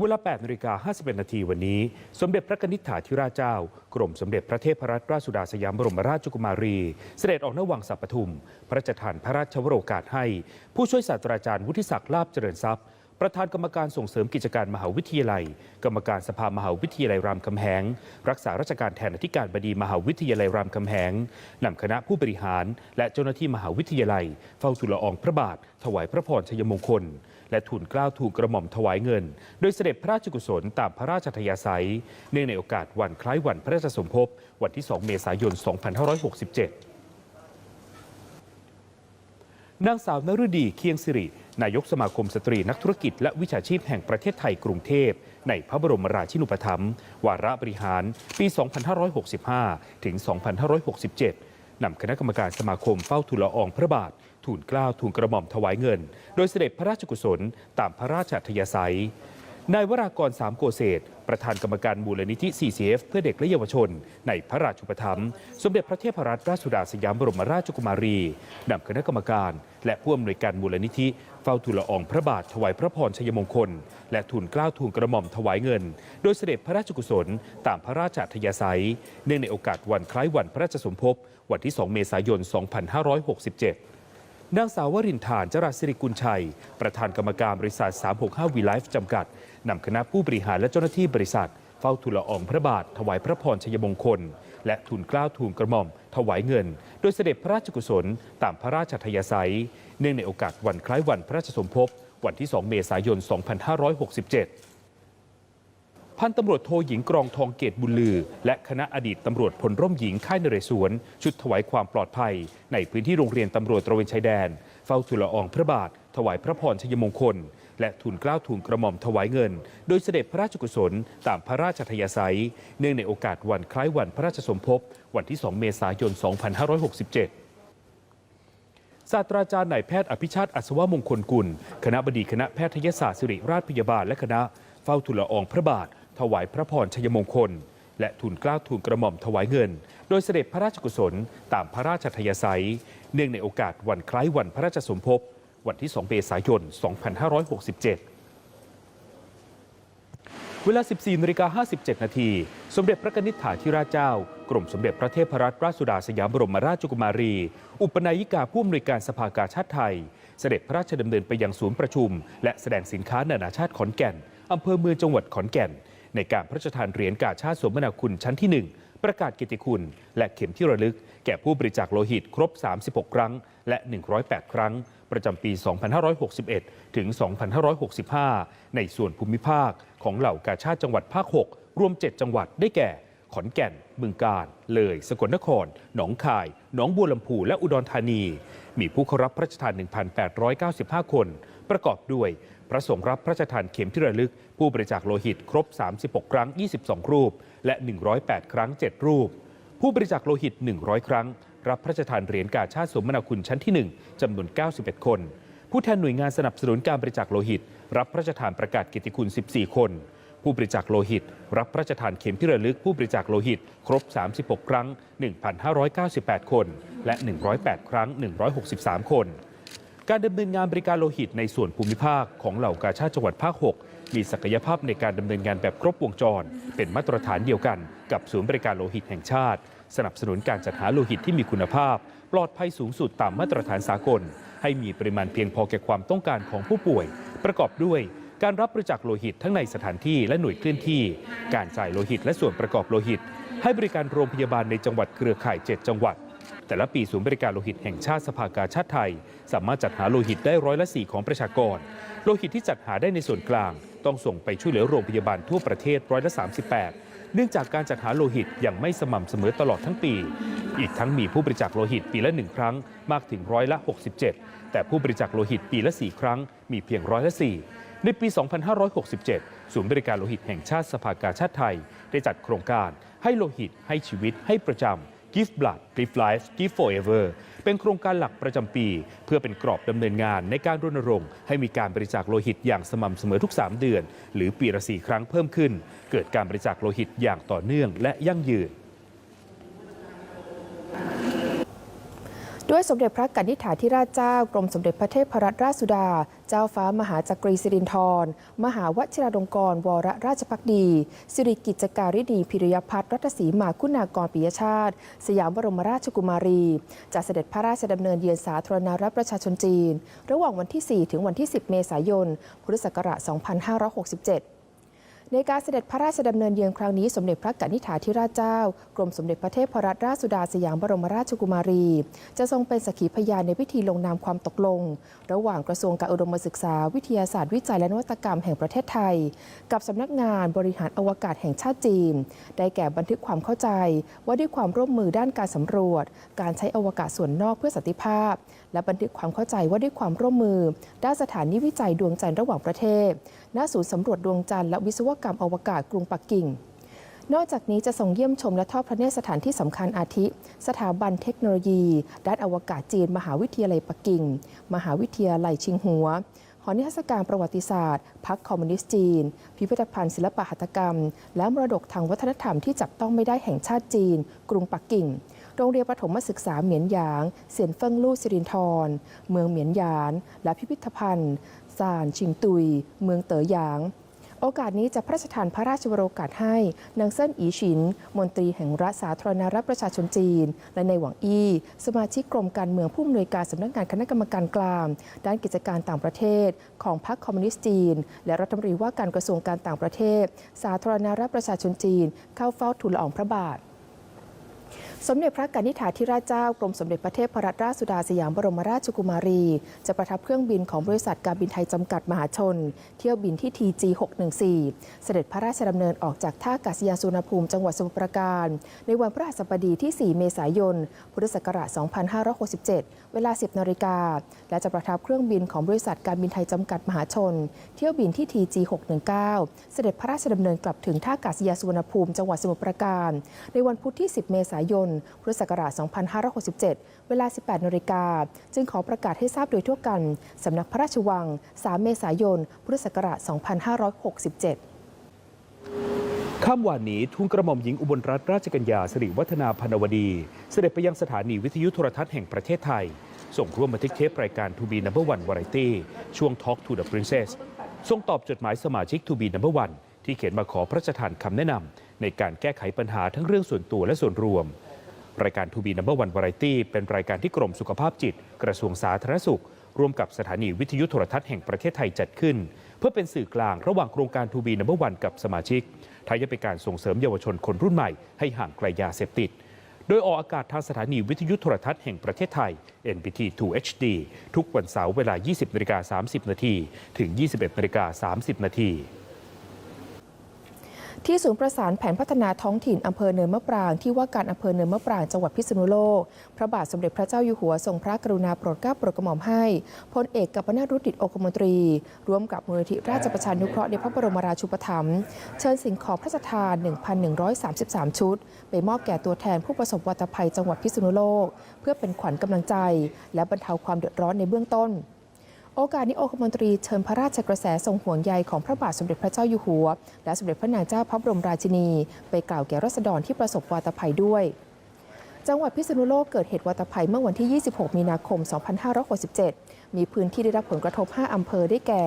เวลา 8นาฬิกา51 นาทีวันนี้ สมเด็จพระนิษฐาธิราชเจ้า กรมสมเด็จพระเทพรัตนราชสุดาสยามบรมราชกุมารี เสด็จออกนวังสัปทุม พระราชทานพระราชวโรกาสให้ ผู้ช่วยศาสตราจารย์วุฒิศักดิ์ลาบเจริญทรัพย์ ประธานกรรมการส่งเสริมกิจการมหาวิทยาลัย กรรมการสภามหาวิทยาลัยรามคำแหง รักษาราชการแทนอธิการบดีมหาวิทยาลัยรามคำแหงนำคณะผู้บริหาร และเจ้าหน้าที่มหาวิทยาลัย เฝ้าทูลละอองพระบาท ถวายพระพรชัยมงคล และทูลเกล้าทูลกระหม่อมถวายเงิน โดยเสด็จพระราชกุศลตามพระราชทยาศัย เนื่องในโอกาสวันคล้ายวันพระราชสมภพวันที่ 2 เมษายน 2567 นางสาวนฤดีเคียงสิริ นายกสมาคมสตรีนักธุรกิจและวิชาชีพแห่งประเทศไทยกรุงเทพ ในพระบรมราชินูปถัมภ์วาระบริหาร ปี 2565 ถึง 2567 นำคณะกรรมการสมาคมเฝ้าทูลละอองพระบาท ทูลเกล้าทูลกระหม่อมถวายเงิน โดยเสด็จพระราชกุศลตามพระราชอัธยาศัย นายวรากรสามโกเศษประธานกรรมการมูลนิธิ CCF เพื่อเด็กและเยาวชน ในพระราชุปถัมภ์สมเด็จพระเทพรัตนราชสุดาสยามบรมราชกุมารีนำคณะกรรมการ และผู้อำนวยการมูลนิธิ เฝ้าทูลละอองพระบาทถวายพระพรชัยมงคล และทูลเกล้าทูลกระหม่อมถวายเงิน โดยเสด็จพระราชกุศล ตามพระราชอัธยาศัย เนื่องในโอกาสวันคล้ายวันพระราชสมภพวันที่ 2 เมษายน 2567 นางสาววรินทานจราศิริกุลชัย ประธานกรรมการบริษัท 365 วีไลฟ์จำกัด นำคณะผู้บริหารและเจ้าหน้าที่บริษัท เฝ้าทูลละอองพระบาท ถวายพระพรชัยมงคล และทูลเกล้าทูลกระหม่อม ถวายเงิน โดยเสด็จพระราชกุศล ตามพระราชทยาศัย เนื่องในโอกาสวันคล้ายวันพระราชสมภพวันที่ 2 เมษายน 2567 พันตำรวจโทหญิงกรองทองเกตบุญลือ และคณะอดีตตำรวจพลร่มหญิงค่ายนเรศวร ชุดถวายความปลอดภัย ในพื้นที่โรงเรียนตำรวจตระเวนชายแดน เฝ้าทูลละอองพระบาท ถวายพระพรชัยมงคล และทูลเกล้าทูลกระหม่อมถวายเงิน โดยเสด็จพระราชกุศล ตามพระราชทยาศัย เนื่องในโอกาสวันคล้ายวันพระราชสมภพวันที่ 2 เมษายน 2567ศาสตราจารย์นายแพทย์อภิชาติอัศวมงคลกุล คณะบดีคณะแพทยศาสตร์ศิริราชพยาบาลและคณะเฝ้าทูลละอองพระบาท ถวายพระพรชัยมงคล และทูลกล้าทูลกระหม่อมถวายเงิน โดยเสด็จพระราชกุศลตามพระราชทยาศัย เนื่องในโอกาสวันคล้ายวันพระราชสมภพวันที่ 2 เมษายน 2567เวลา 14นาฬิกา57 นาที สมเด็จพระนิษฐาธิราชเจ้า กรมสมเด็จพระเทพรัตนราชสุดาสยามบรมราชกุมารี อุปนายิกาผู้อำนวยการสภากาชาติไทย เสด็จพระราชดำเนินไปยังศูนย์ประชุม และแสดงสินค้านานาชาติขอนแก่น อำเภอเมืองจังหวัดขอนแก่น ในการพระราชทานเหรียญกาชาติสมนาคุณชั้นที่ 1 ประกาศเกียรติคุณ และเข็มที่ระลึก แก่ผู้บริจาคโลหิตครบ 36 ครั้ง และ 108 ครั้ง ประจำปี 2561 ถึง 2565 ในส่วนภูมิภาคของเหล่ากาชาติจังหวัดภาค 6 รวม 7 จังหวัดได้แก่ ขอนแก่นบึงกาฬเลย สกลนคร หนองคาย หนองบัวลำพู และอุดรธานี มีผู้เข้ารับพระราชทาน 1,895 คน ประกอบด้วย พระสงฆ์รับพระราชทานเข็มที่ระลึก ผู้บริจาคโลหิตครบ 36 ครั้ง 22 รูป และ 108 ครั้ง 7 รูป ผู้บริจาคโลหิต 100 ครั้ง รับพระราชทานเหรียญกาชาติสมนาคุณชั้นที่ 1จำนวน 91 คน ผู้แทนหน่วยงานสนับสนุนการบริจาคโลหิต รับพระราชทานประกาศกียรติคุณ 14 คน ผู้บริจาคโลหิต รับพระราชทานเข็มที่ระลึก ผู้บริจาคโลหิต ครบ 36 ครั้ง 1,598 คน และ 108 ครั้ง 163 คน การดำเนินงานบริการโลหิตในส่วนภูมิภาคของเหล่ากาชาติจังหวัดภาค 6 มีศักยภาพในการดำเนินงานแบบครบวงจร เป็นมาตรฐานเดียวกันกับศูนย์บริการโลหิตแห่งชาติ สนับสนุนการจัดหาโลหิตที่มีคุณภาพ ปลอดภัยสูงสุดตามมาตรฐานสากล ให้มีปริมาณเพียงพอแก่ความต้องการของผู้ป่วย ประกอบด้วยการรับบริจาคโลหิตทั้งในสถานที่และหน่วยเคลื่อนที่ การจ่ายโลหิตและส่วนประกอบโลหิต ให้บริการโรงพยาบาลในจังหวัดเครือข่าย 7 จังหวัด แต่ละปีศูนย์บริการโลหิตแห่งชาติสภากาชาติไทย สามารถจัดหาโลหิตได้ร้อยละสี่ของประชากร โลหิตที่จัดหาได้ในส่วนกลาง ต้องส่งไปช่วยเหลือโรงพยาบาลทั่วประเทศร้อยละ38 เนื่องจากการจัดหาโลหิตยังไม่สม่ำเสมอตลอดทั้งปี อีกทั้งมีผู้บริจาคโลหิตปีละหนึ่งครั้งมากถึงร้อยละ 67 แต่ผู้บริจาคโลหิตปีละ 4 ครั้ง มีเพียงร้อยละ4ในปี 2567 ศูนย์บริการโลหิตแห่งชาติสภากาชาติไทย ได้จัดโครงการให้โลหิตให้ชีวิตให้ประจำ Give Blood Give Life Give Forever เป็นโครงการหลักประจำปี เพื่อเป็นกรอบดำเนินงานในการรณรงค์ให้มีการบริจาคโลหิตอย่างสม่ำเสมอทุก 3 เดือน หรือปีละ4ครั้งเพิ่มขึ้น เกิดการบริจาคโลหิตอย่างต่อเนื่องและยั่งยืนด้วยสมเด็จพระกนิษฐาธิราชเจ้ากรมสมเด็จพระเทพรัตนราชสุดา เจ้าฟ้ามหาจักรีสิรินธรมหาวชิราลงกรณ์วรราชพักดี สิริกิจการิณีพิริยพัฒน์รัตศรีมาคุณากรปิยชาติ สยามบรมราชกุมารีจะเสด็จพระราชดำเนินเยือนสาธารณรัฐประชาชนจีน ระหว่างวันที่ 4 ถึงวันที่ 10 เมษายน พุทธศักราช 2567 ในการเสด็จพระราชดำเนินเยือนครั้งนี้สมเด็จพระกนิษฐาธิราชเจ้า กรมสมเด็จพระเทพรัตนราชสุดาสยามบรมราชกุมารี จะทรงเป็นสักขีพยานในพิธีลงนามความตกลง ระหว่างกระทรวงการอุดมศึกษา วิทยาศาสตร์วิจัยและนวัตกรรมแห่งประเทศไทย กับสำนักงานบริหารอวกาศแห่งชาติจีน ได้แก่บันทึกความเข้าใจ ว่าด้วยความร่วมมือด้านการสำรวจ การใช้อวกาศส่วนนอกเพื่อสันติภาพ และบันทึกความเข้าใจว่าด้วยความร่วมมือ ด้านสถานีวิจัยดวงจันทร์ระหว่างประเทศณศูนย์สำรวจดวงจันทร์และวิศวกรรมอวกาศกรุงปักกิ่ง นอกจากนี้จะส่งเยี่ยมชมและทอดพระเนตรสถานที่สำคัญอาทิ สถาบันเทคโนโลยี ด้านอวกาศจีน มหาวิทยาลัยปักกิ่ง มหาวิทยาลัยชิงหัวหอนิทรรศการประวัติศาสตร์พรรคคอมมิวนิสต์จีน พิพิธภัณฑ์ศิลปหัตถกรรม และมรดกทางวัฒนธรรมที่จับต้องไม่ได้แห่งชาติจีน กรุงปักกิ่ง โรงเรียนประถมศึกษาเหมียนหยาง เสียนเฟิงลู่สิรินทร เมืองเหมียนหยาน และพิพิธภัณฑ์ ซาน ชิงตุย เมืองเต๋อหยาง โอกาสนี้จะพระราชทานพระราชวโรกาสให้นางเซินอีฉิน มนตรีแห่งรัฐสาธารณรัฐประชาชนจีน และในหวังอี้ สมาชิกกรมการเมืองผู้อำนวยการสำนักงานคณะกรรมการกลาง ด้านกิจการต่างประเทศ ของพรรคคอมมิวนิสต์จีน และรัฐมนตรีว่าการกระทรวงการต่างประเทศ สาธารณรัฐประชาชนจีน เข้าเฝ้าทูลละอองพระบาท สมเด็จพระกนิษฐาธิราชเจ้ากรมสมเด็จพระเทพรัตนราชสุดาสยามบรมราชกุมารี จะประทับเครื่องบินของบริษัทการบินไทยจำกัดมหาชน เที่ยวบินที่ TG 614 เสด็จพระราชดำเนินออกจากท่าอากาศยานสุวรรณภูมิจังหวัดสมุทรปราการ ในวันพฤหัสบดีที่ 4 เมษายน พุทธศักราช 2567 เวลา 10นาฬิกาและจะประทับเครื่องบินของบริษัทการบินไทยจำกัดมหาชน เที่ยวบินที่ TG 619 เสด็จพระราชดำเนินกลับถึงท่าอากาศยานสุวรรณภูมิจังหวัดสมุทรปราการ ในวันพุธที่ 10 เมษายนพุทธศักราช 2567 เวลา 18นาฬิกา จึงขอประกาศให้ทราบโดยทั่วกัน สำนักพระราชวัง 3 เมษายน พุทธศักราช 2567ค่ำวานนี้ทูลกระหม่อมหญิงอุบลรัตนราชกัญญาสิริวัฒนาพนวดี เสด็จไปยังสถานีวิทยุโทรทัศน์แห่งประเทศไทย ส่งร่วมบันทึกเทปรายการ To Be Number One Variety ช่วง Talk to the Princess ส่งตอบจดหมายสมาชิก To Be Number One ที่เขียนมาขอพระราชทานคำแนะนำในการแก้ไขปัญหาทั้งเรื่องส่วนตัวและส่วนรวม รายการ To Be Number One Variety เป็นรายการที่กรมสุขภาพจิต กระทรวงสาธารณสุข ร่วมกับสถานีวิทยุโทรทัศน์แห่งประเทศไทยจัดขึ้น เพื่อเป็นสื่อกลางระหว่างโครงการ To Be Number One กับสมาชิกทายยังเป็นการส่งเสริมเยาวชนคนรุ่นใหม่ให้ห่างไกลยาเสพติด โดยออกอากาศทางสถานีวิทยุโทรทัศน์แห่งประเทศไทย NBT 2 HD ทุกวันเสาร์เวลา 20นาฬิกา30นาทีถึง 21นาฬิกา30นาที ที่ศูนย์ประสานแผนพัฒนาท้องถิ่นอำเภอเนินมะปรางที่ว่าการอำเภอเนินมะปรางจังหวัดพิษณุโลก พระบาทสมเด็จพระเจ้าอยู่หัวทรงพระกรุณาโปรดเกล้าโปรดกระหม่อมให้พลเอกกัปนารุตดิตโอกมนตรี ร่วมกับมูลนิธิราชประชานุเคราะห์ในพระบรมราชูปถัมภ์เชิญสิ่งของพระราชทาน 1,133 ชุด ไปมอบแก่ตัวแทนผู้ประสบวัตภัยจังหวัดพิษณุโลก เพื่อเป็นขวัญกำลังใจ และบรรเทาความเดือดร้อนในเบื้องต้น โอกาสนี้องคมนตรีเชิญพระราชกระแสทรงห่วงใยของพระบาทสมเด็จพระเจ้าอยู่หัว และสมเด็จพระนางเจ้าพระบรมราชินี ไปกล่าวแก่รัษฎรที่ประสบวาตภัยด้วย จังหวัดพิษณุโลกเกิดเหตุวาตภัยเมื่อวันที่ 26 มีนาคม 2567 มีพื้นที่ได้รับผลกระทบ 5 อำเภอได้แก่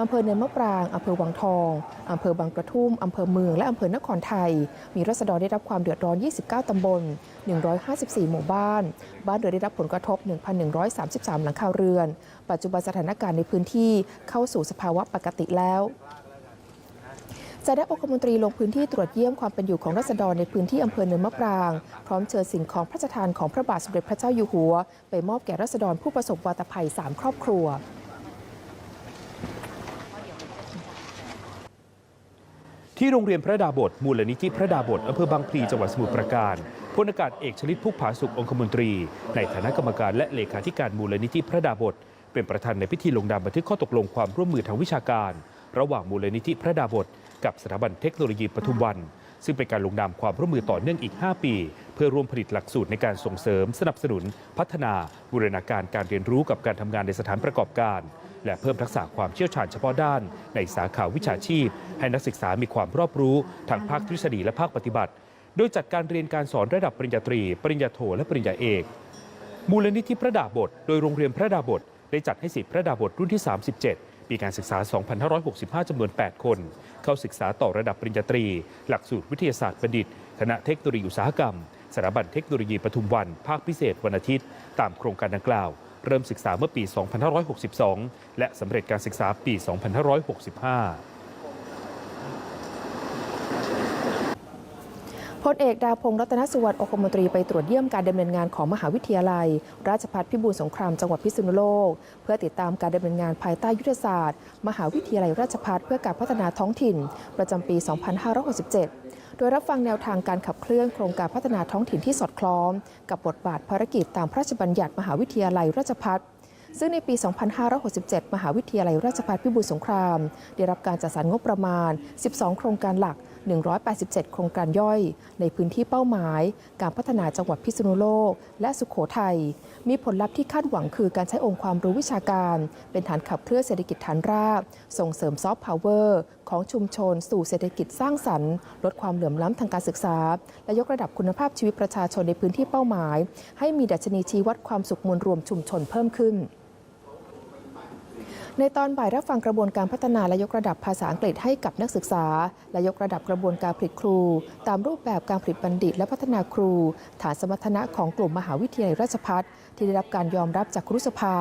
อำเภอเนินมะปราง อำเภอวังทอง อำเภอบางกระทุ่ม อำเภอเมือง และอำเภอนครไทย มีรัษฎรได้รับความเดือดร้อน 29 ตำบล 154 หมู่บ้าน บ้านเรือนได้รับผลกระทบ 1,133 หลังคาเรือน ปัจจุบันสถานการณ์ในพื้นที่เข้าสู่สภาวะปกติแล้ว จะได้องคมนตรีลงพื้นที่ตรวจเยี่ยมความเป็นอยู่ของรัษฎรในพื้นที่อำเภอเนินมะปราง พร้อมเชิญสิ่งของพระราชทานของพระบาทสมเด็จพระเจ้าอยู่หัว ไปมอบแก่รัษฎรผู้ประสบวาตภัย 3 ครอบครัวที่โรงเรียนพระดาบทมูลนิธิพระดาบทอำเภอบางพลีจังหวัดสมุทรปราการพลอากาศเอกชลิตพุกผาสุของคมนตรี ในฐานะกรรมการและเลขาธิการมูลนิธิพระดาบทเป็นประธานในพิธีลงนามบันทึกข้อตกลงความร่วมมือทางวิชาการ ระหว่างมูลนิธิพระดาบท กับสถาบันเทคโนโลยีปทุมวัน ซึ่งเป็นการลงนามความร่วมมือต่อเนื่องอีก 5 ปี เพื่อร่วมผลิตหลักสูตรในการส่งเสริม สนับสนุน พัฒนาบูรณาการการเรียนรู้กับการทำงานในสถานประกอบการ และเพิ่มทักษะความเชี่ยวชาญเฉพาะด้าน ในสาขาวิชาชีพ ให้นักศึกษามีความรอบรู้ทั้งภาคทฤษฎีและภาคปฏิบัติ โดยจัดการเรียนการสอนระดับปริญญาตรี ปริญญาโท และปริญญาเอก มูลนิธิพระดาบท โดยโรงเรียนพระดาบทได้จัดให้สิทธิพระดาบทรุ่นที่ 37 ปีการศึกษา 2565 จำนวน 8 คน เข้าศึกษาต่อระดับปริญญาตรี หลักสูตรวิทยาศาสตร์บัณฑิต คณะเทคโนโลยีอุตสาหกรรม สถาบันเทคโนโลยีปทุมวัน ภาคพิเศษวันอาทิตย์ ตามโครงการดังกล่าว เริ่มศึกษาเมื่อปี 2562 และสำเร็จการศึกษาปี 2565 พลเอกดาวพงศ์รัตนสุวรรณองคมนตรีไปตรวจเยี่ยมการดำเนินงานของมหาวิทยาลัย ราชภัฏพิบูลสงครามจังหวัดพิษณุโลก เพื่อติดตามการดำเนินงานภายใต้ยุทธศาสตร์ มหาวิทยาลัยราชภัฏเพื่อการพัฒนาท้องถิ่น ประจำปี 2567 โดยรับฟังแนวทางการขับเคลื่อนโครงการพัฒนาท้องถิ่นที่สอดคล้อง กับบทบาทภารกิจตามพระราชบัญญัติมหาวิทยาลัยราชภัฏ ซึ่งในปี 2567 มหาวิทยาลัยราชภัฏพิบูลสงคราม ได้รับการจัดสรรงบประมาณ 12 โครงการหลัก 187 โครงการย่อย ในพื้นที่เป้าหมาย การพัฒนาจังหวัดพิษณุโลก และสุขโขทัย มีผลลัพธ์ที่คาดหวังคือการใช้องค์ความรู้วิชาการ เป็นฐานขับเคลื่อนเศรษฐกิจฐานราก ส่งเสริมซอฟต์พาวเวอร์ของชุมชน สู่เศรษฐกิจสร้างสรรค์ ลดความเหลื่อมล้ำทางการศึกษา และยกระดับคุณภาพชีวิตประชาชนในพื้นที่เป้าหมาย ให้มีดัชนีชี้วัดความสุขมวลรวมชุมชนเพิ่มขึ้น ในตอนบ่ายรับฟังกระบวนการพัฒนาและยกระดับภาษาอังกฤษให้กับนักศึกษา และยกระดับกระบวนการผลิตครู ตามรูปแบบการผลิตบัณฑิต และพัฒนาครู ฐานสมรรถนะของกลุ่มมหาวิทยาลัยราชภัฏที่ได้รับการยอมรับจากครุสภา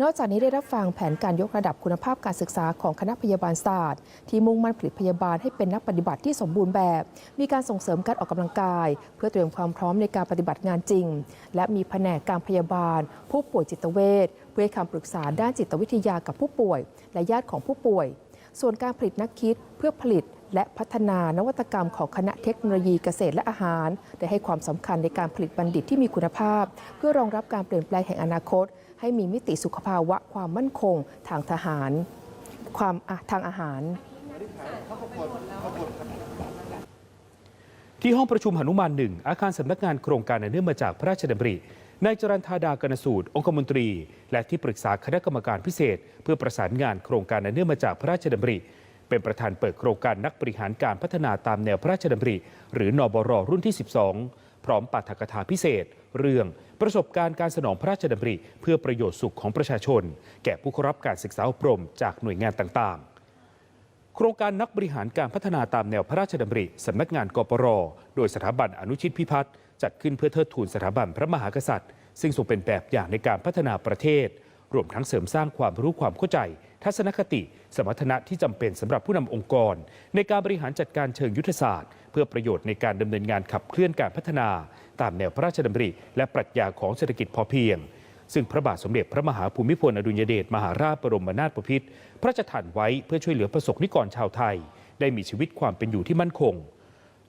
นอกจากนี้ได้รับฟังแผนการยกระดับคุณภาพการศึกษาของคณะพยาบาลศาสตร์ ที่มุ่งมั่นผลิตพยาบาลให้เป็นนักปฏิบัติที่สมบูรณ์แบบ มีการส่งเสริมการออกกำลังกาย เพื่อเตรียมความพร้อมในการปฏิบัติงานจริง และมีแผนกการพยาบาล ผู้ป่วยจิตเวช พื่อให้คำปรึกษาด้านจิตวิทยากับผู้ป่วย และญาติของผู้ป่วย ส่วนการผลิตนักคิดเพื่อผลิตและพัฒนานวัตกรรมของคณะเทคโนโลยีเกษตรและอาหาร ได้ให้ความสำคัญในการผลิตบัณฑิตที่มีคุณภาพ เพื่อรองรับการเปลี่ยนแปลงแห่งอนาคต ให้มีมิติสุขภาวะความมั่นคง ทางทหาร ความทางอาหารที่ห้องประชุมหนุมานหนึ่งอาคารสำนักงานโครงการเนื่องมาจากพระราชดำริ นายจรันธาดากนสูตร องคมนตรี และที่ปรึกษาคณะกรรมการพิเศษ เพื่อประสานงานโครงการอันเนื่องมาจากพระราชดำริ เป็นประธานเปิดโครงการนักบริหารการพัฒนาตามแนวพระราชดำริ หรือนบรรุ่นที่ 12 พร้อมปาฐกถาพิเศษ เรื่องประสบการณ์การสนองพระราชดำริ เพื่อประโยชน์สุขของประชาชน แก่ผู้เข้ารับการศึกษาอบรมจากหน่วยงานต่างๆโครงการนักบริหารการพัฒนาตามแนวพระราชดำริ สำนักงานกปร โดยสถาบันอนุชิตพิพัฒน์ จัดขึ้นเพื่อเทิดทูนสถาบันพระมหากษัตริย์ ซึ่งทรงเป็นแบบอย่างในการพัฒนาประเทศ รวมทั้งเสริมสร้างความรู้ความเข้าใจ ทัศนคติ สมรรถนะที่จำเป็นสำหรับผู้นำองค์กร ในการบริหารจัดการเชิงยุทธศาสตร์ เพื่อประโยชน์ในการดำเนินงานขับเคลื่อนการพัฒนา ตามแนวพระราชดำริและปรัชญาของเศรษฐกิจพอเพียงซึ่งพระบาทสมเด็จพระมหาภูมิพลอดุลยเดชมหาราชบรมนาถบพิตรพระราชทานไว้เพื่อช่วยเหลือประสบนิกรชาวไทย ได้มีชีวิตความเป็นอยู่ที่มั่นคง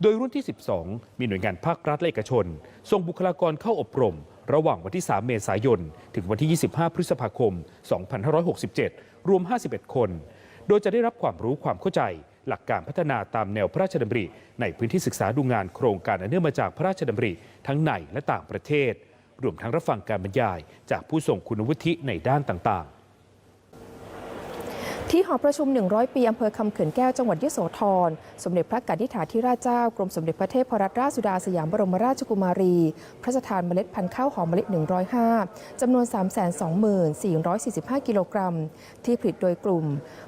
โดยรุ่นที่ 12 มีหน่วยงานภาครัฐและเอกชน ส่งบุคลากรเข้าอบรม ระหว่างวันที่ 3 เมษายน ถึงวันที่ 25 พฤษภาคม 2567 รวม 51 คน โดยจะได้รับความรู้ความเข้าใจ หลักการพัฒนาตามแนวพระราชดำริ ในพื้นที่ศึกษาดูงานโครงการอันเนื่องมาจากพระราชดำริ ทั้งในและต่างประเทศ รวมทั้งรับฟังการบรรยาย จากผู้ทรงคุณวุฒิในด้านต่างๆ ที่หอประชุม 100 ปี อำเภอคำเขื่อนแก้ว จังหวัดยโสธร สมเด็จพระกนิษฐาธิราชเจ้า กรมสมเด็จพระเทพรัตนราชสุดาสยามบรมราชกุมารี พระราชทานเมล็ดพันธุ์ข้าวหอมมะลิ105 จำนวน 324,45 กิโลกรัม ที่ผลิตโดยกลุ่ม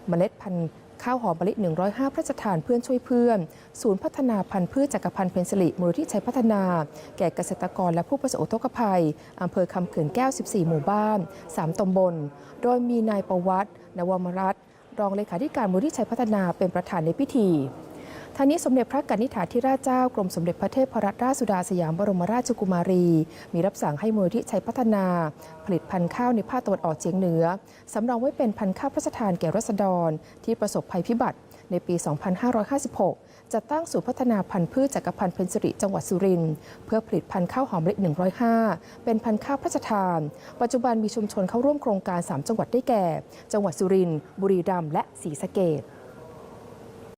เมล็ดพันธุ์ข้าวหอมมะลิ 105 พระราชทานเพื่อนช่วยเพื่อน ศูนย์พัฒนาพันธุ์พืชจักรพันธ์เพนสิริมูลที่ชัยพัฒนา แก่เกษตรกรและผู้ประสบอุทกภัย อำเภอคำเขื่อนแก้ว 14 หมู่บ้าน 3ตำบล โดยมีนายประวัติ นวมรัตน์ รองเลขาธิการมูลที่ชัยพัฒนาเป็นประธานในพิธีท่านี้สมเด็จพระกนิษฐาธิราชเจ้ากรมสมเด็จพระเทพรัตนราชสุดาสยามบรมราชกุมารี มีรับสั่งให้มูลที่ชัยพัฒนา ผลิตพันธุ์ข้าวในภาคตะวันออกเฉียงเหนือสำรองไว้เป็นพันธุ์ข้าวพระราชทานแก่รัษฎรที่ประสบภัยพิบัติในปี 2556 จะตั้งศูนย์พัฒนาพันธุ์พืชจักรพันธ์เพนสิริจังหวัดสุรินทร์เพื่อผลิตพันธุ์ข้าวหอมมะลิ105 เป็นพันธุ์ข้าวพระราชทาน ปัจจุบันมีชุมชนเข้าร่วมโครงการ 3 จังหวัดได้แก่ จังหวัดสุรินทร์บุรีรัมย์และศรีสะเกษ